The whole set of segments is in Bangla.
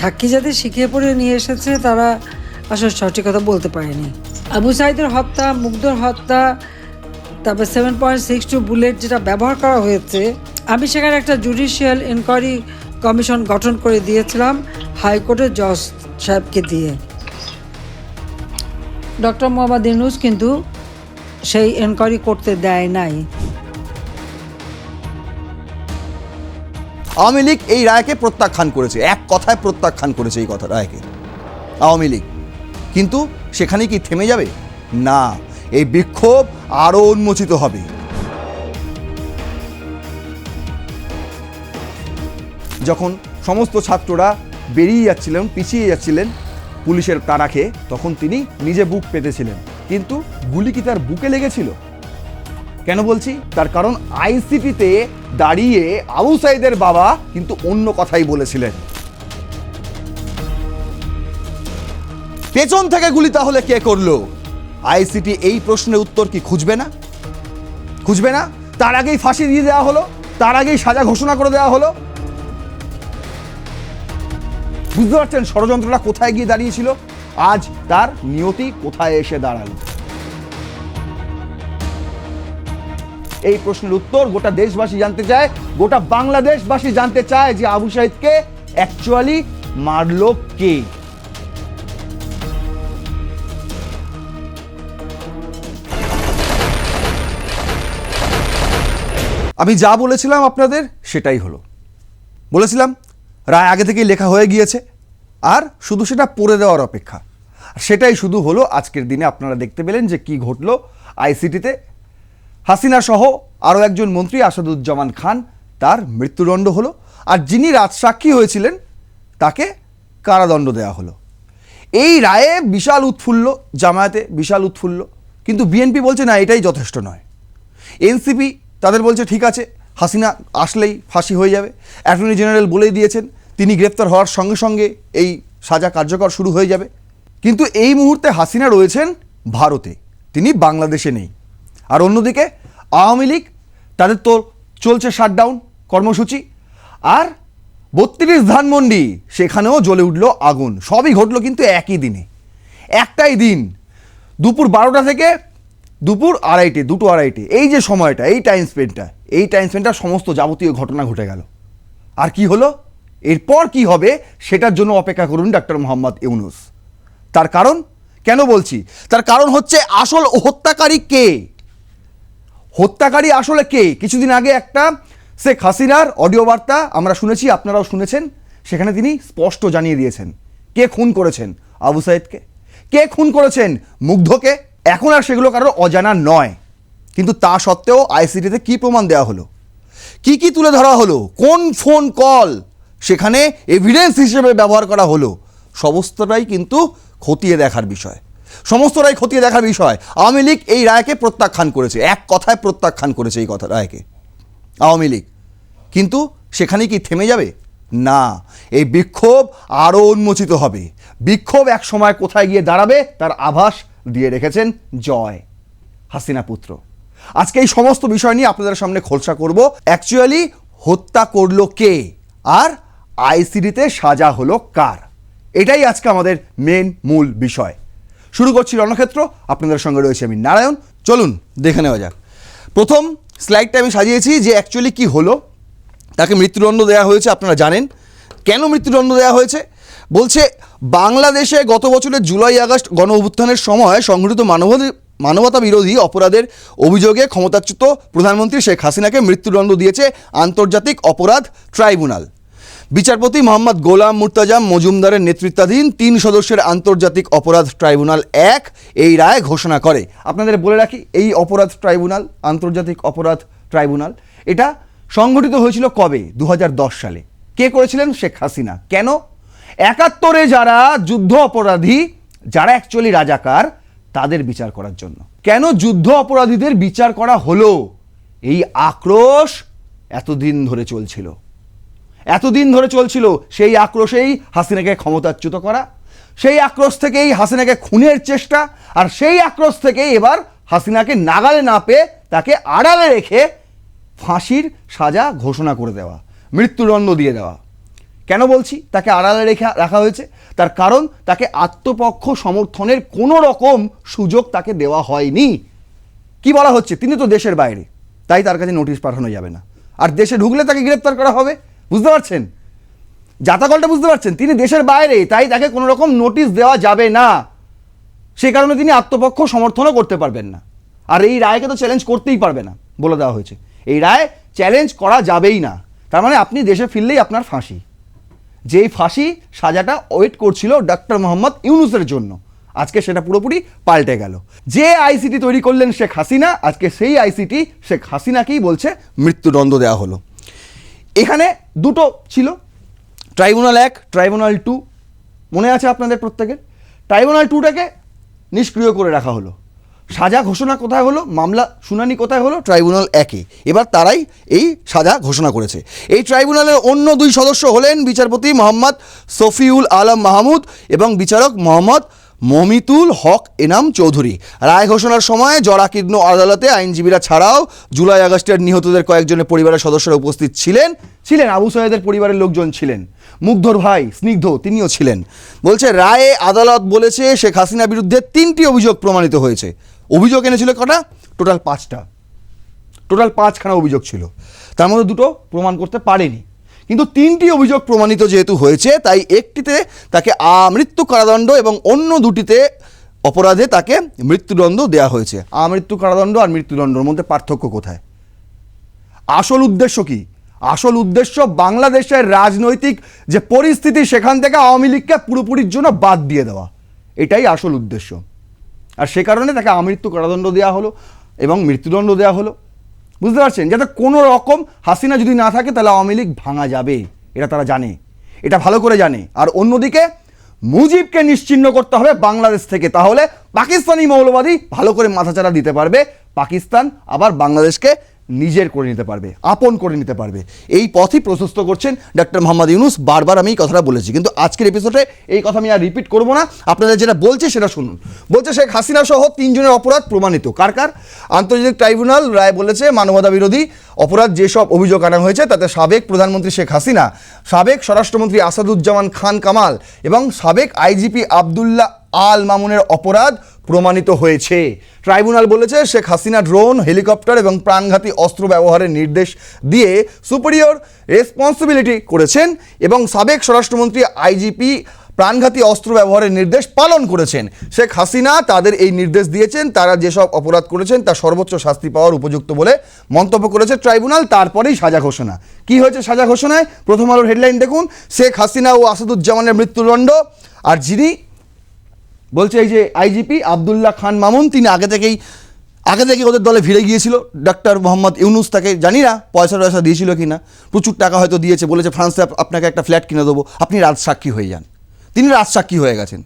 সাক্ষী যাদের শিখিয়ে পড়ে নিয়ে এসেছে, তারা আসলে সঠিক কথা বলতে পারেনি। আবু সাইদের হত্যা মুগ্ধর হত্যা, তারপর seven point six two bullet যেটা ব্যবহার করা হয়েছে, আমি সেখানে একটা জুডিশিয়াল ইনকোয়ারি কমিশন গঠন করে দিয়েছিলাম হাইকোর্টের জজ সাহেবকে দিয়ে। ডক্টর মোহাম্মদ ইউনুস কিন্তু সেই এনকোয়ারি করতে দেয় নাই। আওয়ামী লীগ এই রায়কে প্রত্যাখ্যান করেছে। এক কথায় প্রত্যাখ্যান করেছে এই কথা, রায়কে। আওয়ামী লীগ। কিন্তু সেখানে কি থেমে যাবে? না, এই বিক্ষোভ আরও উন্মোচিত হবে। যখন সমস্ত ছাত্ররা বেরিয়ে যাচ্ছিলেন, পিছিয়ে যাচ্ছিলেন পুলিশের তারা খেয়ে, তখন তিনি নিজে বুক পেতেছিলেন। কিন্তু গুলি কি তার বুকে লেগেছিল? কেন বলছি? তার কারণ আইসিটিতে দাঁড়িয়ে আবু সাইদের বাবা কিন্তু অন্য কথাই বলেছিলেন। পেছন থেকে গুলি তাহলে কে করল? আইসিটি এই প্রশ্নের উত্তর কি খুঁজবে না? খুঁজবে না? তার আগেই ফাঁসি দিয়ে দেওয়া হলো? তার আগেই সাজা ঘোষণা করে দেওয়া হলো? বুঝতে পারছেন ষড়যন্ত্রটা কোথায় গিয়ে দাঁড়িয়েছিল? আজ তার নিয়তি কোথায় এসে দাঁড়াল? এই প্রশ্নের উত্তর গোটা দেশবাসী জানতে চায়। গোটা বাংলাদেশবাসী জানতে চায় যে আবু সাইদকে অ্যাকচুয়ালি মারলো কে। আমি যা বলেছিলাম আপনাদের সেটাই হলো। বলেছিলাম, রায় আগে থেকেই লেখা হয়ে গিয়েছে, আর শুধু সেটা পড়ে দেওয়ার অপেক্ষা। সেটাই শুধু হলো আজকের দিনে আপনারা দেখতে পেলেন যে কি ঘটলো আইসিটিতে হাসিনা সহ আরও একজন মন্ত্রী আসাদুজ্জামান খান, তার মৃত্যুদণ্ড হলো, আর যিনি রাজসাক্ষী হয়েছিলেন, তাকে কারাদণ্ড দেওয়া হলো। এই রায়ে বিশাল উৎফুল্ল, জামায়াতে বিশাল উৎফুল্ল, কিন্তু বিএনপি বলছে, না, এটাই যথেষ্ট নয়। এনসিপি তাদের বলছে, ঠিক আছে, হাসিনা আসলেই ফাঁসি হয়ে যাবে। অ্যাটর্নি জেনারেল বলেই দিয়েছেন, তিনি গ্রেপ্তার হওয়ার সঙ্গে সঙ্গে এই সাজা কার্যকর শুরু হয়ে যাবে। কিন্তু এই মুহূর্তে হাসিনা রয়েছেন ভারতে, তিনি বাংলাদেশে নেই। আর অন্যদিকে আওয়ামী লীগ, তাদের তো চলছে শাটডাউন কর্মসূচি। আর বত্রিশ ধানমন্ডি, সেখানেও জ্বলে উঠল আগুন। সবই ঘটলো কিন্তু একই দিনে। একটাই দিন, দুপুর বারোটা থেকে দুপুর আড়াইটে, দুটো আড়াইটে। এই যে সময়টা, এই টাইম স্পেন্ডটা এই টাইম স্পেন্ডটা সমস্ত যাবতীয় ঘটনা ঘটে গেল। আর কি হলো? এরপর কি হবে, সেটার জন্য অপেক্ষা করুন ডাক্তার মোহাম্মদ ইউনুস। তার কারণ? কেন বলছি? তার কারণ হচ্ছে আসল হত্যাকারী কে? হত্যাকারী আসলে কে? কিছুদিন আগে একটা শেখ হাসিনার অডিও বার্তা আমরা শুনেছি, আপনারাও শুনেছেন। সেখানে তিনি স্পষ্ট জানিয়ে দিয়েছেন। কে খুন করেছেন? আবু সাইদকে। কে খুন করেছেন? মুগ্ধকে। এখন আর সেগুলো কারোর অজানা নয়। কিন্তু তা সত্ত্বেও আইসিটিতে কি প্রমাণ দেওয়া হলো? কি কি তুলে ধরা হলো? কোন ফোন কল? সেখানে এভিডেন্স হিসেবে ব্যবহার করা হলো। সমস্তটাই কিন্তু খতিয়ে দেখার বিষয়। সমস্তটাই খতিয়ে দেখার বিষয়। আওয়ামী লীগ এই রায়কে প্রত্যাখ্যান করেছে। এক কথায় প্রত্যাখ্যান করেছে এই কথা রায়কে। আওয়ামী লীগ। কিন্তু সেখানে কি থেমে যাবে? না। এই বিক্ষোভ আরও উন্মোচিত হবে। বিক্ষোভ এক সময় কোথায় গিয়ে দাঁড়াবে তার আভাস দিয়ে রেখেছেন জয় হাসিনা পুত্র। আজকে এই সমস্ত বিষয় নিয়ে আপনাদের সামনে খোলসা করব। অ্যাকচুয়ালি হত্যা করল কে? আর আইসিডিতে সাজা হলো কার? এটাই আজকে আমাদের মেন মূল বিষয়। শুরু করছি রণক্ষেত্র। আপনাদের সঙ্গে রয়েছে আমি নারায়ণ। চলুন, দেখে নেওয়া যাক। প্রথম স্লাইডটা আমি সাজিয়েছি যে অ্যাকচুয়ালি কি হলো। তাকে মৃত্যুদণ্ড দেওয়া হয়েছে, আপনারা জানেন। কেন মৃত্যুদণ্ড দেওয়া হয়েছে? বলছে, বাংলাদেশে গত বছরের জুলাই, আগস্ট গণ অভ্যুত্থানের সময় সংঘটিত মানবাধি, মানবতা বিরোধী অপরাধের অভিযোগে ক্ষমতাচ্যুত প্রধানমন্ত্রী শেখ হাসিনাকে মৃত্যুদণ্ড দিয়েছে আন্তর্জাতিক অপরাধ ট্রাইব্যুনাল। বিচারপতি মোহাম্মদ গোলাম মুর্তাজাম মজুমদারের নেতৃত্বাধীন তিন সদস্যের আন্তর্জাতিক অপরাধ ট্রাইব্যুনাল এক এই রায় ঘোষণা করে। আপনাদের বলে রাখি, এই অপরাধ ট্রাইব্যুনাল, আন্তর্জাতিক অপরাধ ট্রাইব্যুনাল, এটা সংগঠিত হয়েছিল কবে? দু হাজার দশ সালে। কে করেছিলেন? শেখ হাসিনা। কেন? একাত্তরে যারা যুদ্ধ অপরাধী, যারা অ্যাকচুয়ালি রাজাকার, তাদের বিচার করার জন্য। কেন যুদ্ধ অপরাধীদের বিচার করা হলো? এই আক্রোশ এতদিন ধরে চলছিল। এতদিন ধরে চলছিল সেই আক্রোশেই হাসিনাকে ক্ষমতাচ্যুত করা, সেই আক্রোশ থেকেই হাসিনাকে খুনের চেষ্টা আর সেই আক্রোশ থেকেই এবার হাসিনাকে নাগালে না পেয়ে তাকে আড়ালে রেখে ফাঁসির সাজা ঘোষণা করে দেওয়া, মৃত্যুদণ্ড দিয়ে দেওয়া। কেন বলছি? তাকে আড়ালে রেখে রাখা হয়েছে। তার কারণ তাকে আত্মপক্ষ সমর্থনের কোনো রকম সুযোগ তাকে দেওয়া হয়নি। কি বলা হচ্ছে? তিনি তো দেশের বাইরে, তাই তার কাছে নোটিশ পাঠানো যাবে না। আর দেশে ঢুকলে তাকে গ্রেপ্তার করা হবে? বুঝতে পারছেন? জাতাকলটা বুঝতে পারছেন? তিনি দেশের বাইরে, তাই তাকে কোনো রকম নোটিশ দেওয়া যাবে না। সে কারণে তিনি আত্মপক্ষ সমর্থনও করতে পারবেন না। আর এই রায়কে তো চ্যালেঞ্জ করতেই পারবে না, বলে দেওয়া হয়েছে। এই রায় চ্যালেঞ্জ করা যাবেই না। তার মানে আপনি দেশে ফিরলেই আপনার ফাঁসি। যেই ফাঁসি সাজাটা ওয়েট করছিল ডক্টর মোহাম্মদ ইউনুসের জন্য। আজকে সেটা পুরোপুরি পাল্টে গেল। যে আইসিটি তৈরি করলেন শেখ হাসিনা, আজকে সেই আইসিটি শেখ হাসিনাকেই বলছে মৃত্যুদণ্ড দেওয়া হলো। এখানে দুটো ছিল। ট্রাইব্যুনাল এক, ট্রাইব্যুনাল টু। মনে আছে আপনাদের প্রত্যেকের? ট্রাইব্যুনাল টুটাকে নিষ্ক্রিয় করে রাখা হলো। সাজা ঘোষণা কোথায় হলো? মামলা শুনানি কোথায় হলো? ট্রাইব্যুনাল একে। এবার তারাই এই সাজা ঘোষণা করেছে। এই ট্রাইব্যুনালের অন্য দুই সদস্য হলেন বিচারপতি মোহাম্মদ সফিউল আলম মাহমুদ এবং বিচারক মোহাম্মদ মমিতুল হক এনাম চৌধুরী। রায় ঘোষণার সময় জরাকীর্ণ আদালতে আইনজীবীরা ছাড়াও জুলাই আগস্টের নিহতদের কয়েকজনের পরিবারের সদস্যরা উপস্থিত ছিলেন। ছিলেন, আবু সৈয়দের পরিবারের লোকজন ছিলেন। মুগ্ধর ভাই, স্নিগ্ধ, তিনিও ছিলেন। বলছে, রায়ে আদালত বলেছে, শেখ হাসিনা বিরুদ্ধে তিনটি অভিযোগ প্রমাণিত হয়েছে। অভিযোগ এনেছিল কটা? টোটাল পাঁচটা। টোটাল পাঁচখানা অভিযোগ ছিল। তার মধ্যে দুটো প্রমাণ করতে পারেনি। কিন্তু তিনটি অভিযোগ প্রমাণিত যেহেতু হয়েছে, তাই একটিতে তাকে আমৃত্যু কারাদণ্ড এবং অন্য দুটিতে অপরাধে তাকে মৃত্যুদণ্ড দেওয়া হয়েছে। আমৃত্যু কারাদণ্ড আর মৃত্যুদণ্ডর মধ্যে পার্থক্য কোথায়? আসল উদ্দেশ্য কি? আসল উদ্দেশ্য বাংলাদেশের রাজনৈতিক যে পরিস্থিতি, সেখান থেকে আওয়ামী লীগকে পুরোপুরির জন্য বাদ দিয়ে দেওয়া। এটাই আসল উদ্দেশ্য। আর সে কারণে তাকে আমৃত্যু কারাদণ্ড দেওয়া হলো এবং মৃত্যুদণ্ড দেওয়া হলো। বুঝতে পারছেন? যাতে কোনো রকম হাসিনা যদি না থাকে, তাহলে আওয়ামী লীগ ভাঙা যাবে। এটা তারা জানে। এটা ভালো করে জানে। আর অন্যদিকে, মুজিবকে নিশ্চিহ্ন করতে হবে বাংলাদেশ থেকে। তাহলে পাকিস্তানি মৌলবাদী ভালো করে মাথাচাড়া দিতে পারবে। পাকিস্তান আবার বাংলাদেশকে নিজের করে নিতে পারবে, আপন করে নিতে পারবে। এই পথই প্রশস্ত করছেন ডক্টর মোহাম্মদ ইউনুস, বারবার আমি এই কথাটা বলেছি। কিন্তু আজকের এপিসোডে এই কথা আমি আর রিপিট করব না। আপনাদের যেটা বলছে সেটা শুনুন। বলছে শেখ হাসিনা সহ তিনজনের অপরাধ প্রমাণিত। কার কার? আন্তর্জাতিক ট্রাইব্যুনাল রায় বলেছে, মানবতা বিরোধী অপরাধ যেসব অভিযোগ আনা হয়েছে, তাতে সাবেক প্রধানমন্ত্রী শেখ হাসিনা, সাবেক স্বরাষ্ট্রমন্ত্রী আসাদুজ্জামান খান কামাল এবং সাবেক আইজিপি আবদুল্লাহ আল মামুনের অপরাধ প্রমাণিত হয়েছে। ট্রাইব্যুনাল বলেছে, শেখ হাসিনা ড্রোন, হেলিকপ্টার এবং প্রাণঘাতী অস্ত্র ব্যবহারের নির্দেশ দিয়ে সুপিরিয়র রেসপন্সিবিলিটি করেছেন এবং সাবেক স্বরাষ্ট্রমন্ত্রী আইজিপি প্রাণঘাতী অস্ত্র ব্যবহারের নির্দেশ পালন করেছেন। শেখ হাসিনা তাদের এই নির্দেশ দিয়েছেন, তারা যেসব অপরাধ করেছেন তা সর্বোচ্চ শাস্তি পাওয়ার উপযুক্ত বলে মন্তব্য করেছে ট্রাইব্যুনাল, তারপরেই সাজা ঘোষণা। কি হয়েছে সাজা ঘোষণায়? প্রথম আলোর হেডলাইন দেখুন, শেখ হাসিনা ও আসাদুজ্জামানের মৃত্যুদণ্ড, আর যিনি বলছে এই যে আইজিপি আবদুল্লাহ খান মামুন, তিনি আগে থেকেই, আগে থেকে ওদের দলে ভিড়ে গিয়েছিল। ডক্টর মোহাম্মদ ইউনুস তাকে, জানি না পয়সা টয়সা দিয়েছিল কি না প্রচুর টাকা হয়তো দিয়েছে, বলেছে ফ্রান্সে আপনাকে একটা ফ্ল্যাট কিনে দেবো, আপনি রাজসাক্ষী হয়ে যান। তিনি রাজসাক্ষী হয়ে গেছেন।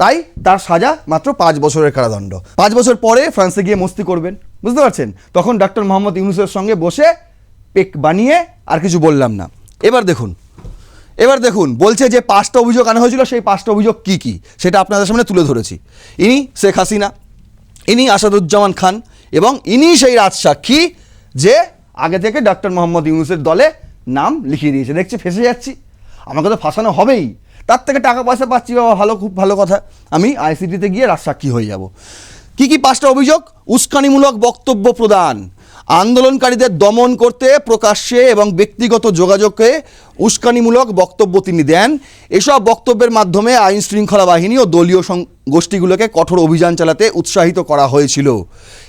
তাই তার সাজা মাত্র পাঁচ বছরের কারাদণ্ড। পাঁচ বছর পরে ফ্রান্সে গিয়ে মস্তি করবেন, বুঝতে পারছেন? তখন ডাক্তার মোহাম্মদ ইউনুসের সঙ্গে বসে পেক বানিয়ে আর কিছু বললাম না। এবার দেখুন এবার দেখুন, বলছে যে পাঁচটা অভিযোগ আনা হয়েছিল, সেই পাঁচটা অভিযোগ কি কি? সেটা আপনাদের সামনে তুলে ধরেছি। ইনি শেখ হাসিনা, ইনি আসাদুজ্জামান খান, এবং ইনি সেই রাজসাক্ষী যে আগে থেকে ডক্টর মোহাম্মদ ইউনুসের দলে নাম লিখিয়ে দিয়েছে। দেখছি, ফেসে যাচ্ছি। আমাকে তো ফাঁসানো হবেই। তার থেকে টাকা পয়সা পাচ্ছি বাবা, ভালো, খুব ভালো কথা। আমি আইসিটিতে গিয়ে রাজসাক্ষী হয়ে যাব। কি কি পাঁচটা অভিযোগ? উস্কানিমূলক বক্তব্য প্রদান। আন্দোলনকারীদের দমন করতে প্রকাশ্যে এবং ব্যক্তিগত যোগাযোগে উস্কানিমূলক বক্তব্য তিনি দেন। এসব বক্তব্যের মাধ্যমে আইন শৃঙ্খলা বাহিনী ও দলীয় সং- গোষ্ঠীগুলোকে কঠোর অভিযান চালাতে উৎসাহিত করা হয়েছিল।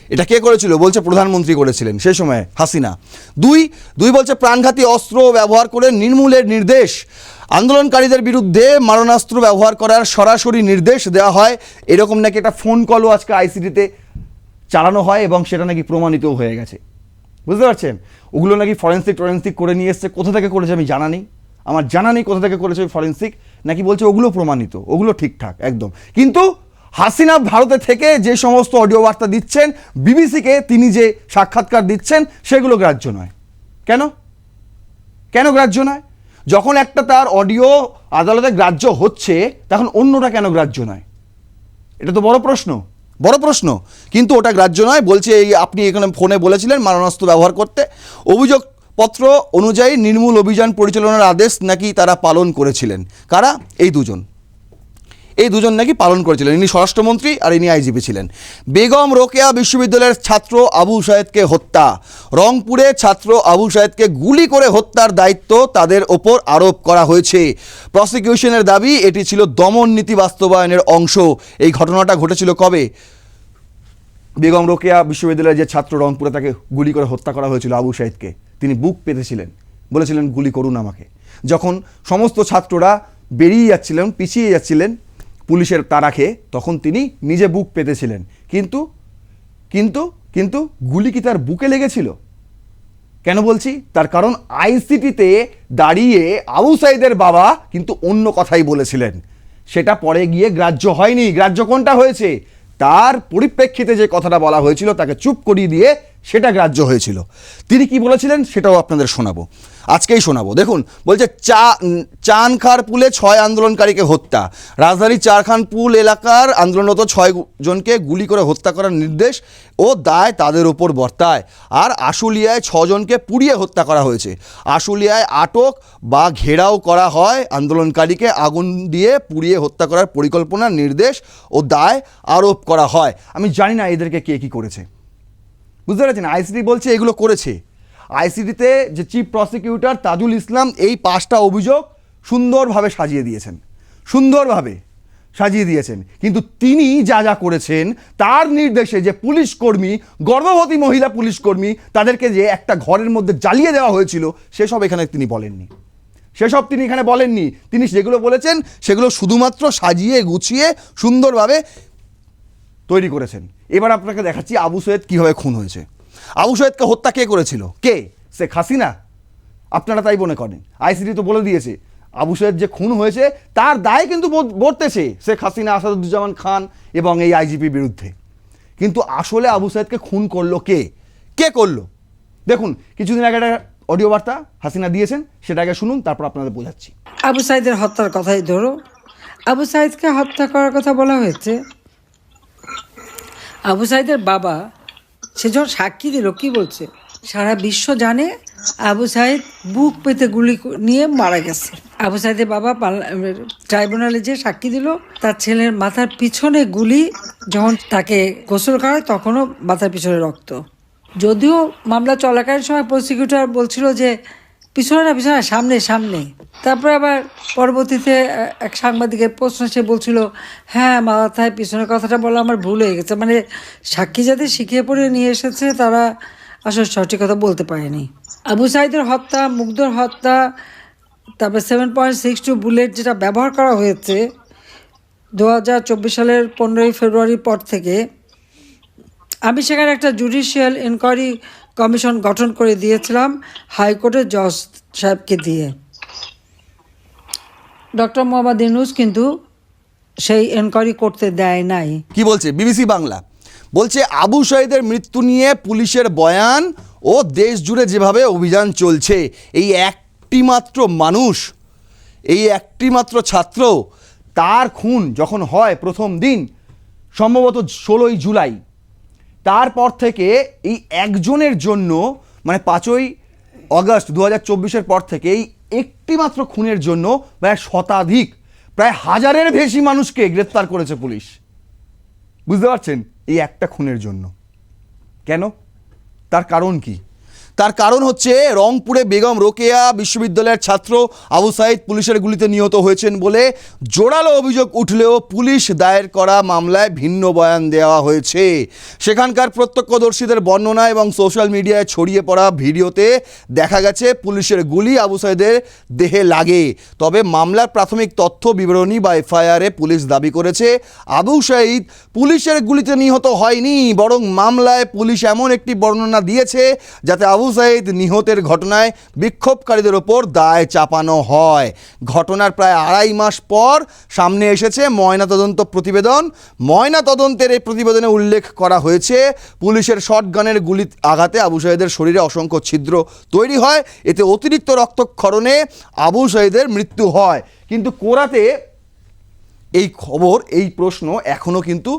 এটা কে করেছিল? বলছে প্রধানমন্ত্রী করেছিলেন সেই সময়, হাসিনা। দুই দুই বলছে প্রাণঘাতী অস্ত্র ব্যবহার করে নির্মূলের নির্দেশ। আন্দোলনকারীদের বিরুদ্ধে মারণাস্ত্র ব্যবহার করার সরাসরি নির্দেশ দেওয়া হয়। এরকম নাকি একটা ফোন কলও আজকে আইসিটিতে চালানো হয় এবং সেটা নাকি প্রমাণিতও হয়ে গেছে। বুঝতে পারছেন? ওগুলো নাকি ফরেন্সিক টরেন্সিক করে নিয়ে এসছে, কোথা থেকে করেছে আমি জানা নেই। আমার জানা নেই কোথা থেকে করেছে ফরেন্সিক নাকি বলছে ওগুলো প্রমাণিত, ওগুলো ঠিকঠাক, একদম। কিন্তু হাসিনা ভারতে থেকে যে সমস্ত অডিও বার্তা দিচ্ছেন, বিবিসিকে তিনি যে সাক্ষাৎকার দিচ্ছেন, সেগুলো গ্রাহ্য নয়। কেন? কেন গ্রাহ্য নয়? যখন একটা তার অডিও আদালতে গ্রাহ্য হচ্ছে, তখন অন্যটা কেন গ্রাহ্য নয়? এটা তো বড় প্রশ্ন। বড় প্রশ্ন। কিন্তু ওটা গ্রাহ্য নয়, বলছে এই আপনি এখানে ফোনে বলেছিলেন মারণাস্ত্র ব্যবহার করতে। অভিযোগ পত্র অনুযায়ী নির্মূল অভিযান পরিচালনার আদেশ নাকি তারা পালন করেছিলেন। কারা? এই দুজন। এই দুজন নাকি পালন করেছিলেন। ইনি স্বরাষ্ট্রমন্ত্রী আর ইনি আইজিপি ছিলেন। বেগম রোকেয়া বিশ্ববিদ্যালয়ের ছাত্র আবু সায়েদকে হত্যা। রংপুরে ছাত্র আবু সায়েদকে গুলি করে হত্যার দায়িত্ব তাদের ওপর আরোপ করা হয়েছে। প্রসিকিউশনের দাবি, এটি ছিল দমন নীতি বাস্তবায়নের অংশ। এই ঘটনাটা ঘটেছিল কবে? বেগম রোকেয়া বিশ্ববিদ্যালয়ের যে ছাত্র রংপুরে তাকে গুলি করে হত্যা করা হয়েছিল আবু সাইদকে তিনি বুক পেতেছিলেন। বলেছিলেন, গুলি করুন আমাকে। যখন সমস্ত ছাত্ররা বেরিয়ে যাচ্ছিলেন, পিছিয়ে যাচ্ছিলেন পুলিশের তারা খেয়ে তখন তিনি নিজে বুক পেতেছিলেন। কিন্তু কিন্তু কিন্তু গুলি কি তার বুকে লেগেছিল? কেন বলছি? তার কারণ আইসিটিতে দাঁড়িয়ে আবু সাইদের বাবা কিন্তু অন্য কথাই বলেছিলেন। সেটা পরে গিয়ে গ্রাহ্য হয়নি। গ্রাহ্য কোনটা হয়েছে? তার পরিপ্রেক্ষিতে যে কথাটা বলা হয়েছিল তাকে চুপ করিয়ে দিয়ে সেটা গ্রাহ্য হয়েছিল। তিনি কি বলেছিলেন সেটাও আপনাদের শোনাবো। আজকেই শোনাবো। দেখুন, বলছে চা চানখারপুলে ছয় আন্দোলনকারীকে হত্যা। রাজধানীর চারখানপুল এলাকার আন্দোলনরত ছয় জনকে গুলি করে হত্যা করার নির্দেশ ও দায় তাদের ওপর বর্তায়। আর আশুলিয়ায় ছজনকে পুড়িয়ে হত্যা করা হয়েছে। আশুলিয়ায় আটক বা ঘেরাও করা হয় আন্দোলনকারীকে আগুন দিয়ে পুড়িয়ে হত্যা করার পরিকল্পনার নির্দেশ ও দায় আরোপ করা হয়। আমি জানি না এদেরকে কে কী করেছে। বুঝতে পারছেন? আইসিডি বলছে এগুলো করেছে। আইসিটিতে যে চিফ প্রসিকিউটর তাজুল ইসলাম এই পাঁচটা অভিযোগ সুন্দরভাবে সাজিয়ে দিয়েছেন। সুন্দরভাবে সাজিয়ে দিয়েছেন। কিন্তু তিনি যা যা করেছেন, তার নির্দেশে যে পুলিশ কর্মী, গর্ভবতী মহিলা পুলিশ কর্মী, তাদেরকে যে একটা ঘরের মধ্যে জ্বালিয়ে দেওয়া হয়েছিল, সেসব এখানে তিনি বলেননি। সেসব তিনি এখানে বলেননি। তিনি যেগুলো বলেছেন, সেগুলো শুধুমাত্র সাজিয়ে গুছিয়ে সুন্দরভাবে তৈরি করেছেন। এবার আপনাকে দেখাচ্ছি আবু সৈয়দ কীভাবে খুন হয়েছে। আবু সৈয়দকে হত্যা কে করেছিল? কে? শেখ হাসিনা? আপনারা তাই মনে করেন। আইসিডি তো বলে দিয়েছে, আবু সৈয়দ যে খুন হয়েছে, তার দায় কিন্তু বর্তেছে শেখ হাসিনা, আসাদুজ্জামান খান এবং এই আইজিপির বিরুদ্ধে। কিন্তু আসলে আবু সৈয়দকে খুন করল কে? কে করল? দেখুন, কিছুদিন আগে একটা অডিও বার্তা হাসিনা দিয়েছেন, সেটা আগে শুনুন, তারপর আপনাদের বোঝাচ্ছি। আবু সাইদের হত্যার কথাই ধরো। আবু সাইদকে হত্যা করার কথা বলা হয়েছে আবু সাইদের বাবা, সে যখন সাক্ষী দিল, কি বলছে? সারা বিশ্ব জানে আবু সাইদ বুক পেতে গুলি নিয়ে মারা গেছে। আবু সাইদের বাবা ট্রাইব্যুনালে যে সাক্ষী দিল, তার ছেলের মাথার পিছনে গুলি যখন তাকে গোসল করায়, তখনও মাথার পিছনে রক্ত। যদিও মামলা চলাকালীন সময় প্রসিকিউটর বলছিল যে পিছনে না, পিছনে সামনে সামনে। তারপরে আবার পরবর্তীতে এক সাংবাদিকের প্রশ্ন, সে বলছিল হ্যাঁ মাথায় পিছনের কথাটা বলা আমার ভুল হয়ে গেছে। মানে সাক্ষী যাদের শিখিয়ে পড়ে নিয়ে এসেছে, তারা আসলে সঠিক কথা বলতে পারেনি। আবু সাইদের হত্যা, মুগ্ধর হত্যা, তারপরে seven point six two bullet যেটা ব্যবহার করা হয়েছে দু হাজার চব্বিশ সালের পনেরোই ফেব্রুয়ারির পর থেকে, আমি সেখানে একটা জুডিশিয়াল ইনকোয়ারি কমিশন গঠন করে দিয়েছিলাম হাইকোর্টের জজ সাহেবকে দিয়ে। ডক্টর মোহাম্মদ ইনুস কিন্তু সেই এনকোয়ারি করতে দেয় নাই। কি বলছে? বিবিসি বাংলা। বলছে, আবু সাইদের মৃত্যু নিয়ে পুলিশের বয়ান ও দেশ জুড়ে যেভাবে অভিযান চলছে, এই একটি মাত্র মানুষ, এই একটি মাত্র ছাত্র, তার খুন যখন হয় প্রথম দিন, সম্ভবত ষোলোই জুলাই তারপর থেকে এই একজনের জন্য মানে পাঁচই অগস্ট দু হাজার চব্বিশের পর থেকে এই একটিমাত্র খুনের জন্য প্রায় শতাধিক, প্রায় হাজারের বেশি মানুষকে গ্রেপ্তার করেছে পুলিশ। বুঝতে পারছেন? এই একটা খুনের জন্য। কেন? তার কারণ কি? তার কারণ হচ্ছে রংপুরে বেগম রোকেয়া বিশ্ববিদ্যালয়ের ছাত্র আবু সাইদ পুলিশের গুলিতে নিহত হয়েছেন বলে জোরালো অভিযোগ উঠলেও পুলিশ দায়ের করা মামলায় ভিন্ন বয়ান দেওয়া হয়েছে। সেখানকার প্রত্যক্ষদর্শীদের বর্ণনা এবং সোশ্যাল মিডিয়ায় ছড়িয়ে পড়া ভিডিওতে দেখা গেছে পুলিশের গুলি আবু সাইদের দেহে লাগে। তবে মামলার প্রাথমিক তথ্য বিবরণী বা এফআইআরে পুলিশ দাবি করেছে, আবু সাইদ পুলিশের গুলিতে নিহত হয়নি, বরং মামলায় পুলিশ এমন একটি বর্ণনা দিয়েছে যাতে আবু সাইদ নিহতের ঘটনায় বিক্ষোভকারীদের ওপর দায় চাপানো হয়। ঘটনার প্রায় আড়াই মাস পর সামনে এসেছে ময়নাতদন্ত প্রতিবেদন। ময়নাতদন্তের এই প্রতিবেদনে উল্লেখ করা হয়েছে, পুলিশের শটগানের গুলি আঘাতে আবু সাইদের শরীরে অসংখ্য ছিদ্র তৈরি হয়, এতে অতিরিক্ত রক্তক্ষরণে আবু সাইদের মৃত্যু হয়। কিন্তু কোরাতে এই খবর, এই প্রশ্ন এখনও কিন্তু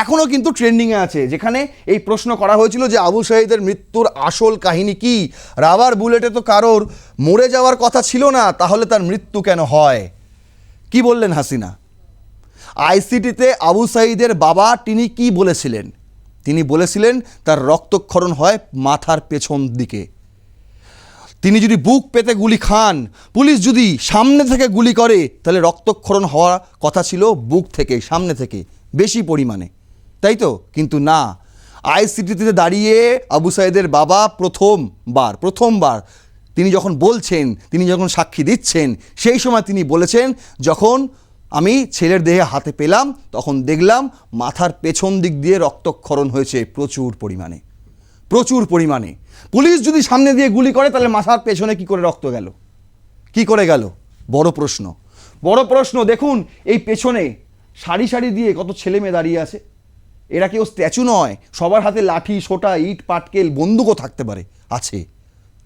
এখনও কিন্তু ট্রেন্ডিংয়ে আছে, যেখানে এই প্রশ্ন করা হয়েছিল যে আবু সাইদের মৃত্যুর আসল কাহিনী কি? রাবার বুলেটে তো কারোর মরে যাওয়ার কথা ছিল না, তাহলে তার মৃত্যু কেন হয়? কি বললেন হাসিনা? আইসিটিতে আবু সাইদের বাবা তিনি কি বলেছিলেন? তিনি বলেছিলেন, তার রক্তক্ষরণ হয় মাথার পেছন দিকে। তিনি যদি বুক পেতে গুলি খান, পুলিশ যদি সামনে থেকে গুলি করে, তাহলে রক্তক্ষরণ হওয়ার কথা ছিল বুক থেকে, সামনে থেকে, বেশি পরিমাণে। তাই তো? কিন্তু না। আইসিটিতে দাঁড়িয়ে আবু সাইদের বাবা প্রথমবার প্রথমবার তিনি যখন বলছেন, তিনি যখন সাক্ষী দিচ্ছেন, সেই সময় তিনি বলেছেন, যখন আমি ছেলের দেহে হাতে পেলাম, তখন দেখলাম মাথার পেছন দিক দিয়ে রক্তক্ষরণ হয়েছে প্রচুর পরিমাণে। প্রচুর পরিমাণে। পুলিশ যদি সামনে দিয়ে গুলি করে, তাহলে মাথার পেছনে কি করে রক্ত গেল? কি করে গেল? বড় প্রশ্ন। বড় প্রশ্ন, দেখুন, এই পেছনে সারি সারি দিয়ে কত ছেলে মেয়ে দাঁড়িয়ে আছে। এরা কেউ স্ট্যাচু নয়। সবার হাতে লাঠি, সোটা, ইট, পাটকেল, বন্দুকও থাকতে পারে। আছে।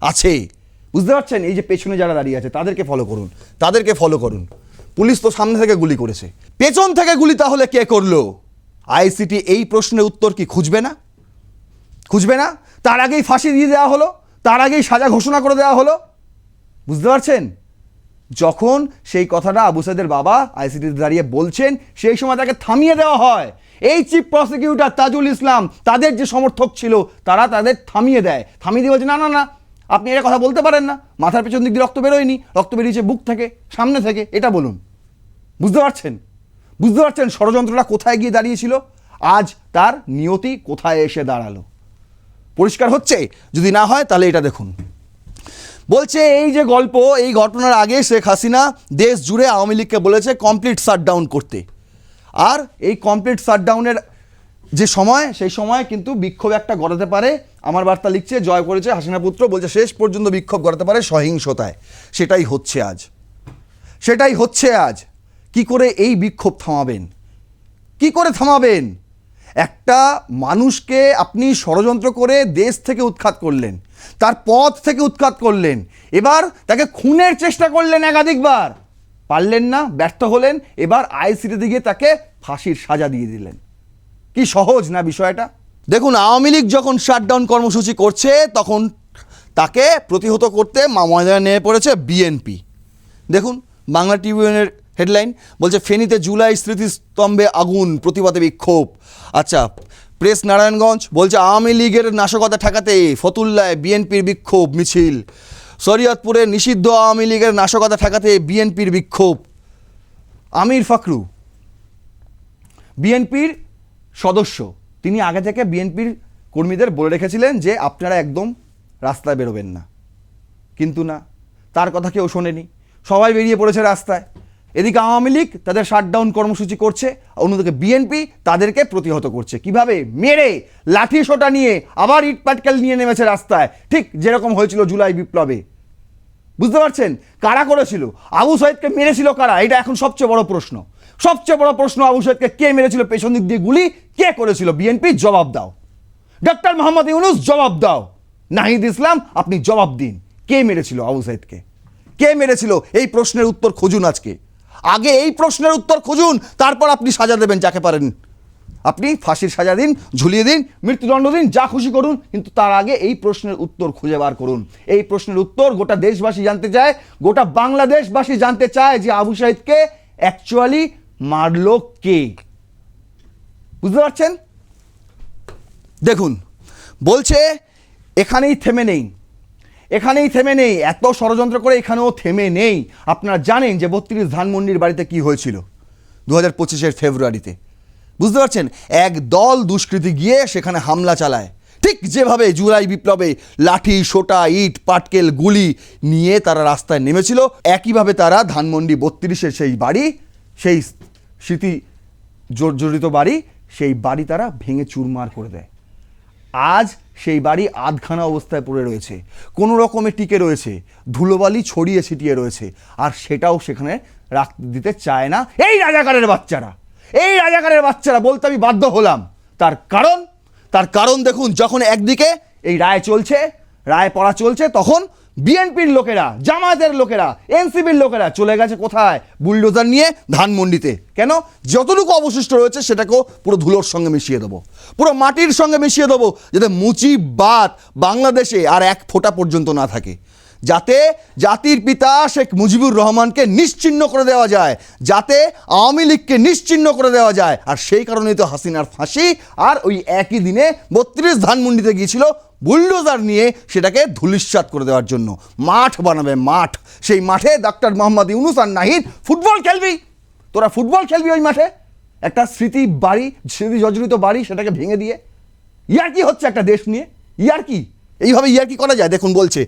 আছে। বুঝতে পারছেন? এই যে পেছনে যারা দাঁড়িয়ে আছে, তাদেরকে ফলো করুন। তাদেরকে ফলো করুন। পুলিশ তো সামনে থেকে গুলি করেছে। পেছন থেকে গুলি তাহলে কে করল? আইসিটি এই প্রশ্নের উত্তর কি খুঁজবে না? খুঁজবে না? তার আগেই ফাঁসি দিয়ে দেওয়া হলো? তার আগেই সাজা ঘোষণা করে দেওয়া হলো? বুঝতে পারছেন? যখন সেই কথাটা আবু সাইদের বাবা আইসিটিতে দাঁড়িয়ে বলছেন, সেই সময় তাকে থামিয়ে দেওয়া হয়। এই চিফ প্রসিকিউটর তাজুল ইসলাম, তাদের যে সমর্থক ছিল, তারা তাদের থামিয়ে দেয়। থামিয়ে দিয়ে বলছে, না না না, আপনি এটা কথা বলতে পারেন না। মাথার পেছন দিক দিয়ে রক্ত বেরোয়নি, রক্ত বেরিয়েছে বুক থেকে, সামনে থেকে, এটা বলুন। বুঝতে পারছেন? বুঝতে পারছেন ষড়যন্ত্রটা কোথায় গিয়ে দাঁড়িয়েছিল? আজ তার নিয়তি কোথায় এসে দাঁড়াল? পরিষ্কার হচ্ছে? যদি না হয়, তাহলে এটা দেখুন। বলছে, এই যে গল্প, এই ঘটনার আগে শেখ হাসিনা দেশ জুড়ে আওয়ামী লীগকে বলেছে কমপ্লিট শাটডাউন করতে। আর এই কমপ্লিট শাটডাউনের যে সময়, সেই সময় কিন্তু বিক্ষোভ একটা গড়াতে পারে। আমার বার্তা লিখছে, জয় করেছে হাসিনা পুত্র, বলছে শেষ পর্যন্ত বিক্ষোভ গড়াতে পারে সহিংসতায়। সেটাই হচ্ছে আজ। সেটাই হচ্ছে আজ। কি করে এই বিক্ষোভ থামাবেন? কি করে থামাবেন? একটা মানুষকে আপনি ষড়যন্ত্র করে দেশ থেকে উৎখাত করলেন, তার পথ থেকে উৎখাত করলেন, এবার তাকে খুনের চেষ্টা করলেন একাধিকবার। পারলেন না, ব্যর্থ হলেন, এবার আইসিটিতে গিয়ে তাকে ফাঁসির সাজা দিয়ে দিলেন। কি সহজ না বিষয়টা? দেখুন, আওয়ামী লীগ যখন শাটডাউন কর্মসূচি করছে, তখন তাকে প্রতিহত করতে ময়দানে নেমে পড়েছে বিএনপি। দেখুন, বাংলা ট্রিবিউনের হেডলাইন বলছে, ফেনীতে জুলাই স্মৃতিস্তম্ভে আগুন, প্রতিবাদে বিক্ষোভ। আচ্ছা প্রেস নারায়ণগঞ্জ বলছে, আওয়ামী লীগের নাশকতা ঠেকাতে ফতুল্লায় বিএনপির বিক্ষোভ মিছিল। শরীয়তপুরে নিষিদ্ধ আওয়ামী লীগের নাশকতা ঠেকাতে বিএনপির বিক্ষোভ। আমির ফাকরু বিএনপির সদস্য, তিনি আগে থেকে বিএনপির কর্মীদের বলে রেখেছিলেন যে, আপনারা একদম রাস্তায় বেরোবেন না। কিন্তু না, তার কথা কেউ শোনেনি। সবাই বেরিয়ে পড়েছে রাস্তায়। এদিকে আওয়ামী লীগ তাদের শাটডাউন কর্মসূচি করছে অন্যদিকে বিএনপি তাদেরকে প্রতিহত করছে। কীভাবে? মেরে, লাঠি সোটা নিয়ে আবার ইট পাটকেল নিয়ে নেমেছে রাস্তায়। ঠিক যেরকম হয়েছিল জুলাই বিপ্লবে। বুঝতে পারছেন? কারা করেছিল? আবু সাইদকে মেরেছিল কারা? এটা এখন সবচেয়ে বড় প্রশ্ন। সবচেয়ে বড় প্রশ্ন আবু সাইদকে কে মেরেছিল? পেছন দিক দিয়ে গুলি কে করেছিল? বিএনপি জবাব দাও। ডক্টর মোহাম্মদ ইউনুস, জবাব দাও। নাহিদ ইসলাম, আপনি জবাব দিন। কে মেরেছিল আবু সাইদকে? কে মেরেছিল? এই প্রশ্নের উত্তর খুঁজুন আজকে। আগে এই প্রশ্নের উত্তর খুঁজুন, তারপর আপনি সাজা দেবেন যাকে পারেন। আপনি ফাঁসির সাজা দিন, ঝুলিয়ে দিন, মৃত্যুদণ্ড দিন, যা খুশি করুন, কিন্তু তার আগে এই প্রশ্নের উত্তর খুঁজে বার করুন। এই প্রশ্নের উত্তর গোটা দেশবাসী জানতে চায়, গোটা বাংলাদেশবাসী জানতে চায় যে আবু সাইদকে অ্যাকচুয়ালি মারলো কে। বুঝতে পারছেন? দেখুন, বলছে, এখানেই থেমে নেই। এখানেই থেমে নেই, এত ষড়যন্ত্র করে এখানেও থেমে নেই। আপনারা জানেন যে বত্রিশ ধানমন্ডির বাড়িতে কি হয়েছিল দু হাজার পঁচিশের ফেব্রুয়ারিতে। বুঝতে পারছেন? এক দল দুষ্কৃতী গিয়ে সেখানে হামলা চালায়। ঠিক যেভাবে জুলাই বিপ্লবে লাঠি, সোটা, ইট, পাটকেল, গুলি নিয়ে তারা রাস্তায় নেমেছিল, একইভাবে তারা ধানমন্ডি বত্রিশের সেই বাড়ি, সেই স্মৃতি জর্জরিত বাড়ি, সেই বাড়ি তারা ভেঙে চুরমার করে দেয়। আজ সেই বাড়ি আধখানা অবস্থায় পড়ে রয়েছে। কোনো রকমে টিকে রয়েছে। ধুলোবালি ছড়িয়ে ছিটিয়ে রয়েছে। আর সেটাও সেখানে রাখতে দিতে চায় না। এই রাজাকারের বাচ্চারা! এই রাজাকারের বাচ্চারা বলতে আমি বাধ্য হলাম। তার কারণ তার কারণ দেখুন, যখন একদিকে এই রায় চলছে, রায় পড়া চলছে, তখন বিএনপির লোকেরা, জামায়াতের লোকেরা, এনসিপির লোকেরা চলে গেছে কোথায়? বুলডোজার নিয়ে ধানমন্ডিতে। কেন? যতটুকু অবশিষ্ট রয়েছে সেটাকেও পুরো ধুলোর সঙ্গে মিশিয়ে দেবো। পুরো মাটির সঙ্গে মিশিয়ে দেবো, যাতে মুচি বাত বাংলাদেশে আর এক ফোঁটা পর্যন্ত না থাকে। যাতে জাতির পিতা শেখ মুজিবুর রহমানকে নিশ্চিহ্ন করে দেওয়া যায়, যাতে আওয়ামী লীগকে নিশ্চিহ্ন করে দেওয়া যায়। আর সেই কারণেই তো হাসিনার ফাঁসি, আর ওই একই দিনে বত্রিশ ধানমন্ডিতে গিয়েছিল বুলডোজার নিয়ে সেটাকে ধুলিশ্বাত করে দেওয়ার জন্য। মাঠ বানাবে মাঠ। সেই মাঠে ডাক্তার মোহাম্মদ ইউনুস আর নাহিদ ফুটবল খেলবি। তোরা ফুটবল খেলবি ওই মাঠে? একটা স্মৃতি বাড়ি, স্মৃতি জর্জরিত বাড়ি সেটাকে ভেঙে দিয়ে। ইয়ার কি হচ্ছে একটা দেশ নিয়ে? ইয়ার কি? এইভাবে ইয়ার কি করা যায়? দেখুন বলছে,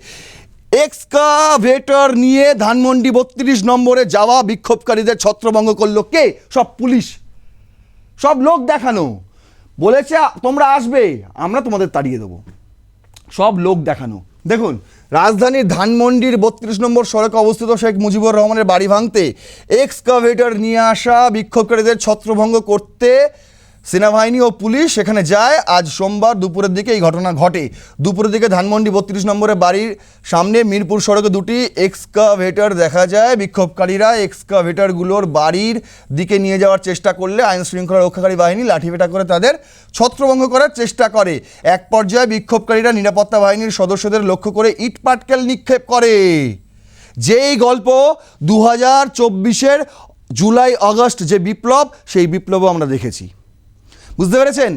এক্সকাভেটর নিয়ে ধানমন্ডি বত্রিশ নম্বরে যাওয়া বিক্ষোভকারীদের ছত্রভঙ্গ করল কে? সব পুলিশ। সব লোক দেখানো। বলেছে, তোমরা আসবে, আমরা তোমাদের তাড়িয়ে দেবো। সব লোক দেখানো। দেখুন, রাজধানীর ধানমন্ডির বত্রিশ নম্বর সড়কে অবস্থিত শেখ মুজিবুর রহমানের বাড়ি ভাঙতে এক্সকাভেটর নিয়ে আসা বিক্ষোভকারীদের ছত্রভঙ্গ করতে সেনাবাহিনী ও পুলিশ সেখানে যায়। আজ সোমবার দুপুরের দিকে এই ঘটনা ঘটে। দুপুরের দিকে ধানমন্ডি বত্রিশ নম্বরের বাড়ির সামনে মিরপুর সড়কে দুটি এক্সকাভেটর দেখা যায়। বিক্ষোভকারীরা এক্সকাভেটরগুলোর বাড়ির দিকে নিয়ে যাওয়ার চেষ্টা করলে আইন শৃঙ্খলা রক্ষাকারী বাহিনী লাঠিপেটা করে তাদের ছত্রভঙ্গ করার চেষ্টা করে। এক পর্যায়ে বিক্ষোভকারীরা নিরাপত্তা বাহিনীর সদস্যদের লক্ষ্য করে ইট পাটকেল নিক্ষেপ করে। যেই গল্প দু হাজার জুলাই আগস্ট যে বিপ্লব, সেই বিপ্লবও আমরা দেখেছি। বুঝতে পেরেছেন?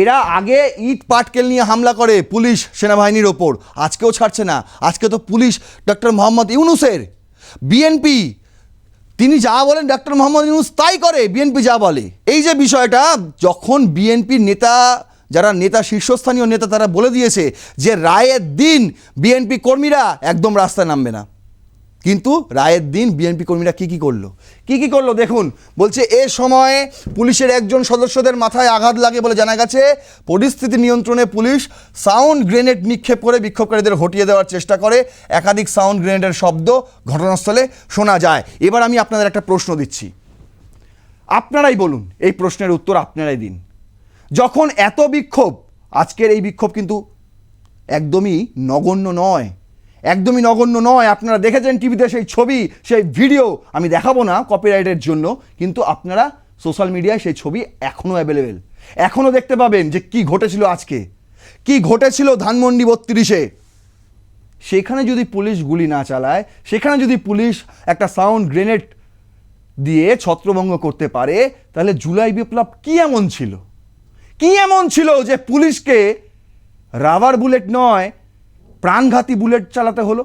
এরা আগে ইট পাটকেল নিয়ে হামলা করে পুলিশ সেনাবাহিনীর ওপর। আজকেও ছাড়ছে না। আজকে তো পুলিশ ডক্টর মোহাম্মদ ইউনুসের। বিএনপি তিনি যা বলেন ডক্টর মোহাম্মদ ইউনুস তাই করে বিএনপি যা বলে। এই যে বিষয়টা, যখন বিএনপির নেতা, যারা নেতা, শীর্ষস্থানীয় নেতা তারা বলে দিয়েছে যে, রায়ের দিন বিএনপি কর্মীরা একদম রাস্তায় নামবে না। কিন্তু রায়ের দিন বিএনপি কর্মীরা কি কি করল? কি কি করল? দেখুন, বলছে এ সময়ে পুলিশের একজন সদস্যদের মাথায় আঘাত লাগে বলে জানা গেছে। পরিস্থিতি নিয়ন্ত্রণে পুলিশ সাউন্ড গ্রেনেড নিক্ষেপ করে বিক্ষোভকারীদের হটিয়ে দেওয়ার চেষ্টা করে। একাধিক সাউন্ড গ্রেনেডের শব্দ ঘটনাস্থলে শোনা যায়। এবার আমি আপনাদের একটা প্রশ্ন দিচ্ছি। আপনারাই বলুন, এই প্রশ্নের উত্তর আপনারাই দিন। যখন এত বিক্ষোভ, আজকের এই বিক্ষোভ কিন্তু একদমই নগণ্য নয়। একদমই নগণ্য নয়। আপনারা দেখেছেন টিভিতে সেই ছবি, সেই ভিডিও। আমি দেখাবো না কপিরাইটের জন্য, কিন্তু আপনারা সোশ্যাল মিডিয়ায় সেই ছবি এখনও অ্যাভেলেবেল এখনও দেখতে পাবেন যে কি ঘটেছিল আজকে। কি ঘটেছিল ধানমন্ডি বত্রিশে। সেখানে যদি পুলিশ গুলি না চালায়, সেখানে যদি পুলিশ একটা সাউন্ড গ্রেনেড দিয়ে ছত্রভঙ্গ করতে পারে, তাহলে জুলাই বিপ্লব কি এমন ছিল? কি এমন ছিল যে পুলিশকে রাবার বুলেট নয় প্রাণঘাতী বুলেট চালাতে হলো।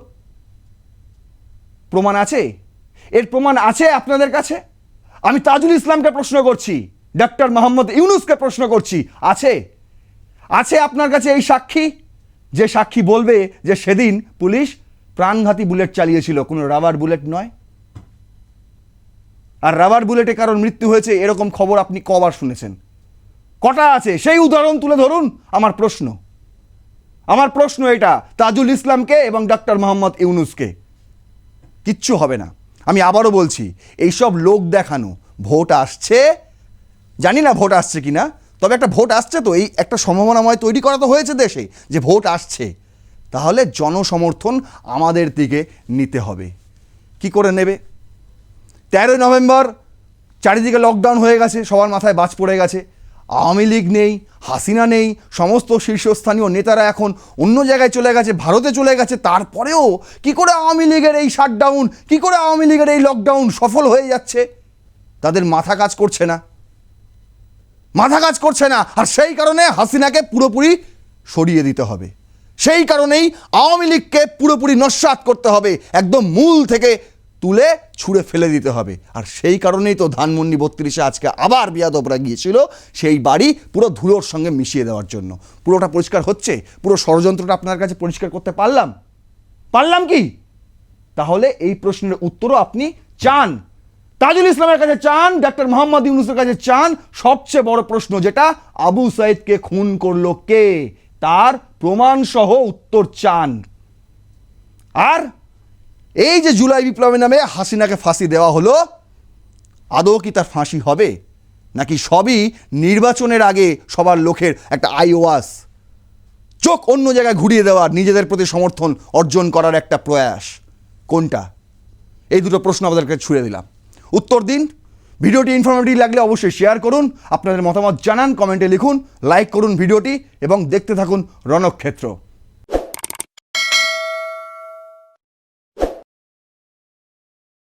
প্রমাণ আছে? এর প্রমাণ আছে আপনাদের কাছে? আমি তাজুল ইসলামকে প্রশ্ন করছি ডক্টর মোহাম্মদ ইউনুসকে প্রশ্ন করছি, আছে? আছে আপনার কাছে এই সাক্ষী? যে সাক্ষী বলবে যে সেদিন পুলিশ প্রাণঘাতী বুলেট চালিয়েছিল, কোনো রাবার বুলেট নয়। আর রাবার বুলেটে কারোর মৃত্যু হয়েছে, এরকম খবর আপনি কবার শুনেছেন। কটা আছে? সেই উদাহরণ তুলে ধরুন আমার প্রশ্ন। আমার প্রশ্ন এটা, তাজুল ইসলামকে এবং ডক্টর মোহাম্মদ ইউনুসকে। কিচ্ছু হবে না। আমি আবারও বলছি, এইসব লোক দেখানো, ভোট আসছে। জানি না ভোট আসছে কি না তবে একটা ভোট আসছে তো, এই একটা সম্ভাবনাময় তৈরি করা তো হয়েছে দেশে, যে ভোট আসছে। তাহলে জনসমর্থন আমাদের দিকে নিতে হবে। কি করে নেবে? তেরোই নভেম্বর, চারিদিকে লকডাউন হয়ে গেছে, সবার মাথায় বাজ পড়ে গেছে। আওয়ামী লীগ নেই, হাসিনা নেই, সমস্ত শীর্ষস্থানীয় নেতারা এখন অন্য জায়গায় চলে গেছে, ভারতে চলে গেছে, তারপরেও কি করে আওয়ামী লীগের এই শাটডাউন কি করে আওয়ামী লীগের এই লকডাউন সফল হয়ে যাচ্ছে? তাদের মাথা কাজ করছে না। মাথা কাজ করছে না। আর সেই কারণে হাসিনাকে পুরোপুরি সরিয়ে দিতে হবে। সেই কারণেই আওয়ামী লীগকে পুরোপুরি নস্বাত করতে হবে। একদম মূল থেকে তুলে ছুঁড়ে ফেলে দিতে হবে। আর সেই কারণেই তো ধানমন্ডি বত্রিশে আজকে আবার বিয়াদবরা গিয়েছিল সেই বাড়ি পুরো ধুলোর সঙ্গে মিশিয়ে দেওয়ার জন্য। পুরোটা পরিষ্কার হচ্ছে? পুরো ষড়যন্ত্রটা আপনার কাছে পরিষ্কার করতে পারলাম? পারলাম কি? তাহলে এই প্রশ্নের উত্তরও আপনি চান। তাজুল ইসলামের কাছে চান ডক্টর মোহাম্মদ ইউনুসের কাছে চান। সবচেয়ে বড় প্রশ্ন যেটা, আবু সাইদকে খুন করল কে? তার প্রমাণ সহ উত্তর চান। আর এই যে জুলাই বিপ্লবের নামে হাসিনাকে ফাঁসি দেওয়া হলো, আদৌ কি তার ফাঁসি হবে? নাকি সবই নির্বাচনের আগে সবার লোকের একটা আইওয়াস? চোখ অন্য জায়গায় ঘুরিয়ে দেওয়ার নিজেদের প্রতি সমর্থন অর্জন করার একটা প্রয়াস। কোনটা? এই দুটো প্রশ্ন আমাদেরকে ছুড়ে দিলাম। উত্তর দিন। ভিডিওটি ইনফরমেটিভ লাগলে অবশ্যই শেয়ার করুন, আপনাদের মতামত জানান কমেন্টে লিখুন লাইক করুন ভিডিওটি, এবং দেখতে থাকুন রণক্ষেত্র।